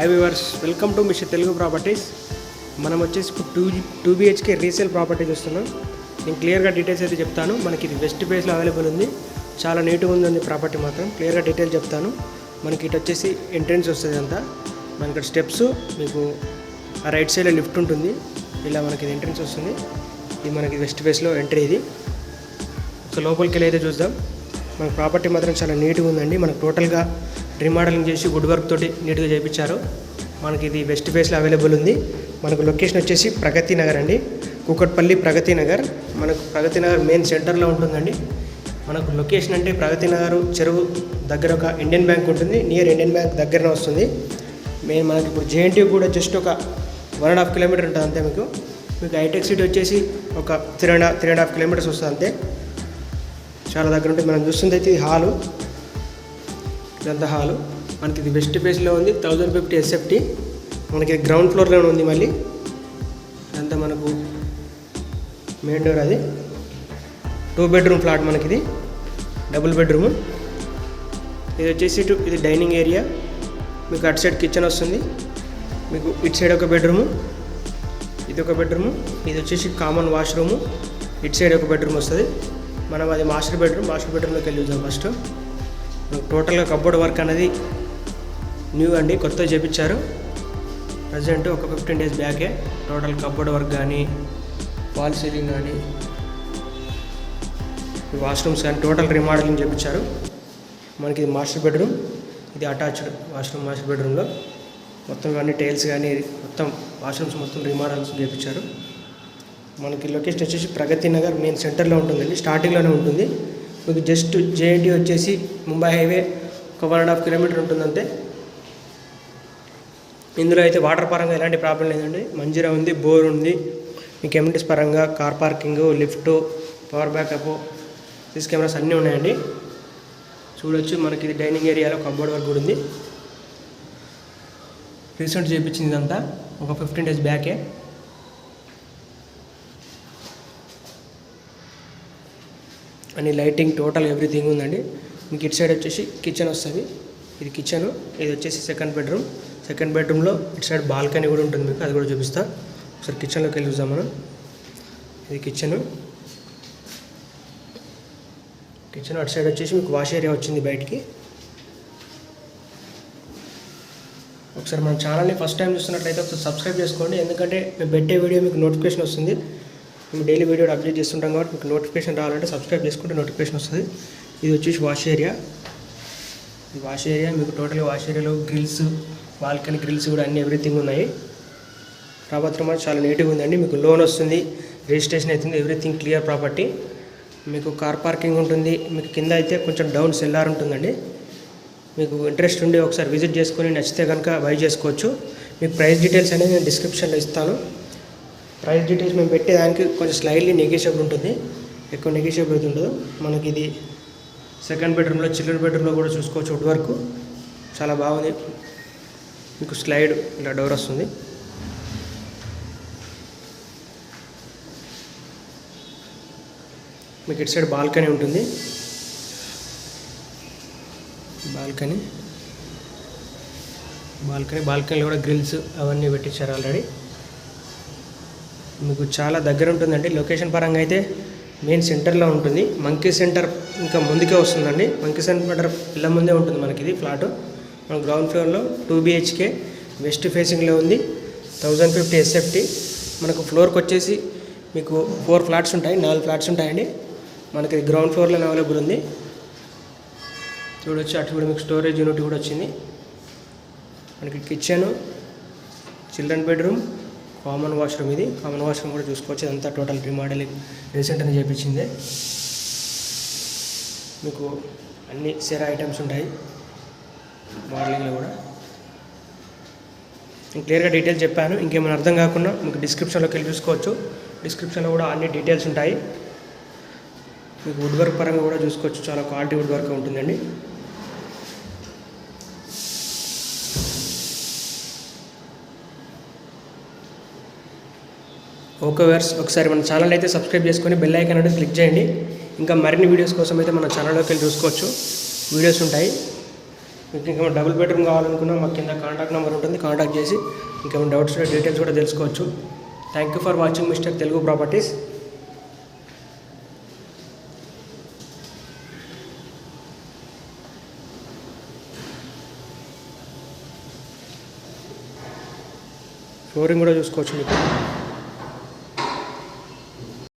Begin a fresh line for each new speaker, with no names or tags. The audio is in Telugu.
Hi viewers welcome to mission Telugu properties మనం వచ్చేసి ఇప్పుడు two two BHK resale property చూస్తున్నాం. నేను క్లియర్గా డీటెయిల్స్ అయితే చెప్తాను. మనకి ఇది వెస్ట్ ఫేస్లో అవైలబుల్ ఉంది. చాలా నీట్గా ఉంది ప్రాపర్టీ మాత్రం. క్లియర్గా డీటెయిల్ చెప్తాను. మనకి ఇటు వచ్చేసి ఎంట్రెన్స్ వస్తుంది అంతా. మనకి ఇక్కడ స్టెప్స్ మీకు ఆ రైట్ సైడ్లో లిఫ్ట్ ఉంటుంది. ఇలా మనకి ఇది ఎంట్రెన్స్ వస్తుంది. ఇది మనకి వెస్ట్ ఫేస్లో ఎంట్రీ ఇది. సో లోపలికి వెళ్ళి అయితే చూద్దాం. మన ప్రాపర్టీ మాత్రం చాలా నీట్గా ఉందండి. మనకు టోటల్గా రీమోడలింగ్ చేసి వుడ్ వర్క్ తోటి నీట్గా చేయించారు మనకి ఇది వెస్ట్ ఫేస్లో అవైలబుల్ ఉంది. మనకు లొకేషన్ వచ్చేసి ప్రగతి నగర్ అండి. కూకట్పల్లి ప్రగతి నగర్. మనకు ప్రగతి నగర్ మెయిన్ సెంటర్లో ఉంటుందండి. మనకు లొకేషన్ అంటే ప్రగతి నగర్ చెరువు దగ్గర ఒక ఇండియన్ బ్యాంక్ ఉంటుంది. నియర్ ఇండియన్ బ్యాంక్ దగ్గరనే వస్తుంది. మెయిన్ మనకి ఇప్పుడు జేఎన్టీ కూడా జస్ట్ ఒక వన్ అండ్ హాఫ్ కిలోమీటర్ ఉంటుంది అంతే మీకు. మీకు హైటెక్ సిటీ వచ్చేసి ఒక three and three and half kilometres వస్తుంది అంతే చాలా దగ్గర ఉంటే మనం చూస్తుంది అయితే ఇది హాలు. ఇదంతా హాలు. మనకి ఇది వెస్ట్ ఫేస్లో ఉంది. థౌజండ్ ఫిఫ్టీ ఎస్ఎఫ్టీ మనకి గ్రౌండ్ ఫ్లోర్లో ఉంది మళ్ళీ. ఇదంతా మనకు మెయిన్ డోర్ అది. టూ బెడ్రూమ్ ఫ్లాట్ మనకి ఇది. డబుల్ బెడ్రూమ్ ఇది వచ్చేసి టూ ఇది డైనింగ్ ఏరియా మీకు అటు సైడ్ కిచెన్ వస్తుంది. మీకు ఇటు సైడ్ ఒక బెడ్రూము ఇది ఒక బెడ్రూము ఇది వచ్చేసి కామన్ వాష్రూము ఇటు సైడ్ ఒక బెడ్రూమ్ వస్తుంది. మనం అది మాస్టర్ బెడ్రూమ్ మాస్టర్ బెడ్రూమ్లోకి వెళ్ళి చూద్దాం ఫస్ట్ టోటల్గా కబోర్డ్ వర్క్ అనేది న్యూ అండి కొత్తగా చేపించారు. ప్రజెంట్ ఒక ఫిఫ్టీన్ డేస్ బ్యాకే టోటల్ కబోర్డ్ వర్క్ కానీ వాల్ సీలింగ్ కానీ వాష్రూమ్స్ కానీ టోటల్ రిమాడలింగ్ చేపించారు. మనకి ఇది మాస్టర్ బెడ్రూమ్ ఇది అటాచ్డ్ వాష్రూమ్ మాస్టర్ బెడ్రూమ్లో మొత్తం అన్ని టైల్స్ కానీ మొత్తం వాష్రూమ్స్ మొత్తం రీమోడల్స్ చేపించారు. మనకి లొకేషన్ వచ్చేసి ప్రగతి నగర్ మెయిన్ సెంటర్లో ఉంటుందండి. స్టార్టింగ్లోనే ఉంటుంది. మీకు జస్ట్ జేఎన్టీ వచ్చేసి ముంబై హైవే ఒక వన్ అండ్ హాఫ్ కిలోమీటర్ ఉంటుందంతే ఇందులో అయితే వాటర్ పరంగా ఎలాంటి ప్రాబ్లం లేదండి. మంజీరా ఉంది బోర్ ఉంది. మీకు ఎమ్యూనిటీస్ పరంగా car parking lift power backup CC cameras అన్నీ ఉన్నాయండి. చూడొచ్చు మనకి ఇది డైనింగ్ ఏరియాలో కబోర్డ్ వర్క్ కూడా ఉంది. రీసెంట్ చేయించింది ఇదంతా. ఒక ఫిఫ్టీన్ డేస్ బ్యాకే అని లైటింగ్ టోటల్ ఎవ్రీథింగ్ ఉందండి. మీకు ఇటు సైడ్ వచ్చేసి కిచెన్ వస్తుంది. ఇది కిచెన్ ఇది వచ్చేసి సెకండ్ బెడ్రూమ్. సెకండ్ బెడ్రూమ్లో ఇటు సైడ్ బాల్కనీ కూడా ఉంటుంది మీకు అది కూడా చూపిస్తా. ఒకసారి కిచెన్లోకి వెళ్ళి చూద్దాం మనం. ఇది కిచెన్. కిచెన్ అటు సైడ్ వచ్చేసి మీకు వాష్ ఏరియా వచ్చింది బయటికి. ఒకసారి మన ఛానల్ని ఫస్ట్ టైం చూస్తున్నట్లయితే ఒకసారి సబ్స్క్రైబ్ చేసుకోండి. ఎందుకంటే మేము పెట్టే వీడియో మీకు నోటిఫికేషన్ వస్తుంది. మేము డైలీ వీడియో అప్డేట్ చేస్తుంటాం కాబట్టి మీకు నోటిఫికేషన్ రావాలంటే సబ్స్క్రైబ్ చేసుకుంటే నోటిఫికేషన్ వస్తుంది. ఇది వచ్చేసి వాష్ ఏరియా ఈ వాష్ ఏరియా మీకు టోటల్గా వాష్ ఏరియాలో గ్రిల్స్ బాల్కనీ గ్రిల్స్ కూడా అన్ని ఎవ్రీథింగ్ ఉన్నాయి. ప్రాపర్టీ అనేది చాలా నీట్గా ఉందండి. మీకు లోన్ వస్తుంది రిజిస్ట్రేషన్ అవుతుంది ఎవ్రీథింగ్ క్లియర్ ప్రాపర్టీ మీకు కార్ పార్కింగ్ ఉంటుంది. మీకు కింద అయితే కొంచెం డౌన్ సెల్లార్ ఉంటుందండి. మీకు ఇంట్రెస్ట్ ఉండి ఒకసారి విజిట్ చేసుకొని నచ్చితే కనుక బై చేసుకోవచ్చు. మీకు ప్రైస్ డీటెయిల్స్ అనేది నేను డిస్క్రిప్షన్లో ఇస్తాను. ప్రైస్ డీటెయిల్స్ మేము పెట్టేదానికి కొంచెం స్లైడ్లీ నెగోషియబుల్ ఉంటుంది. ఎక్కువ నెగోషియబుల్ అయితే ఉండదు. మనకి ఇది సెకండ్ బెడ్రూమ్లో చిల్డ్రన్ బెడ్రూమ్లో కూడా చూసుకోవచ్చు వుడ్ వర్క్ చాలా బాగుంది. మీకు స్లైడ్ ఇలా డోర్ వస్తుంది. మీకు ఇటు సైడ్ బాల్కనీ ఉంటుంది. బాల్కనీ బాల్కనీ బాల్కనీలో కూడా గ్రిల్స్ అవన్నీ పెట్టించారు ఆల్రెడీ మీకు చాలా దగ్గర ఉంటుందండి. లొకేషన్ పరంగా అయితే మెయిన్ సెంటర్లో ఉంటుంది. మంకీ సెంటర్ ఇంకా ముందుకే వస్తుందండి. మంకీ సెంటర్ ఇళ్ళ ముందే ఉంటుంది మనకి ఇది ఫ్లాట్. మన గ్రౌండ్ ఫ్లోర్లో టూ బిహెచ్కే వెస్ట్ ఫేసింగ్లో ఉంది. థౌజండ్ ఫిఫ్టీ ఎస్ఎఫ్టీ మనకు ఫ్లోర్కి వచ్చేసి మీకు ఫోర్ ఫ్లాట్స్ ఉంటాయి. నాలుగు ఫ్లాట్స్ ఉంటాయండి. మనకి గ్రౌండ్ ఫ్లోర్లో అవైలబుల్ ఉంది. చూడొచ్చు. అటు కూడా మీకు స్టోరేజ్ యూనిట్ కూడా వచ్చింది. మనకి kitchen children bedroom common washroom ఇది. కామన్ వాష్రూమ్ కూడా చూసుకోవచ్చు. ఇదంతా టోటల్ రీమోడలింగ్ రీసెంట్ అని చేయించిందే మీకు అన్ని సెరా ఐటమ్స్ ఉంటాయి. మోడలింగ్లో కూడా. నేను క్లియర్గా డీటెయిల్స్ చెప్పాను. ఇంకేమైనా అర్థం కాకుండా మీకు డిస్క్రిప్షన్లోకి వెళ్ళి చూసుకోవచ్చు. డిస్క్రిప్షన్లో కూడా అన్ని డీటెయిల్స్ ఉంటాయి. మీకు వుడ్ వర్క్ పరంగా కూడా చూసుకోవచ్చు. చాలా క్వాలిటీ వుడ్ వర్క్ ఉంటుందండి. ఓకే వర్స్ ఒకసారి మన ఛానల్ అయితే సబ్స్క్రైబ్ చేసుకొని బెల్ ఐకాన్ అనేది క్లిక్ చేయండి. ఇంకా మరిన్ని వీడియోస్ కోసం అయితే మన ఛానల్లోకి వెళ్ళి చూసుకోవచ్చు. వీడియోస్ ఉంటాయి. మీకు ఇంకా డబుల్ బెడ్రూమ్ కావాలనుకున్నా మాకు కింద కాంటాక్ట్ నెంబర్ ఉంటుంది. కాంటాక్ట్ చేసి ఇంకా డౌట్స్ డీటెయిల్స్ కూడా తెలుసుకోవచ్చు. Thank you for watching mister Telugu properties flooring కూడా చూసుకోవచ్చు మీకు.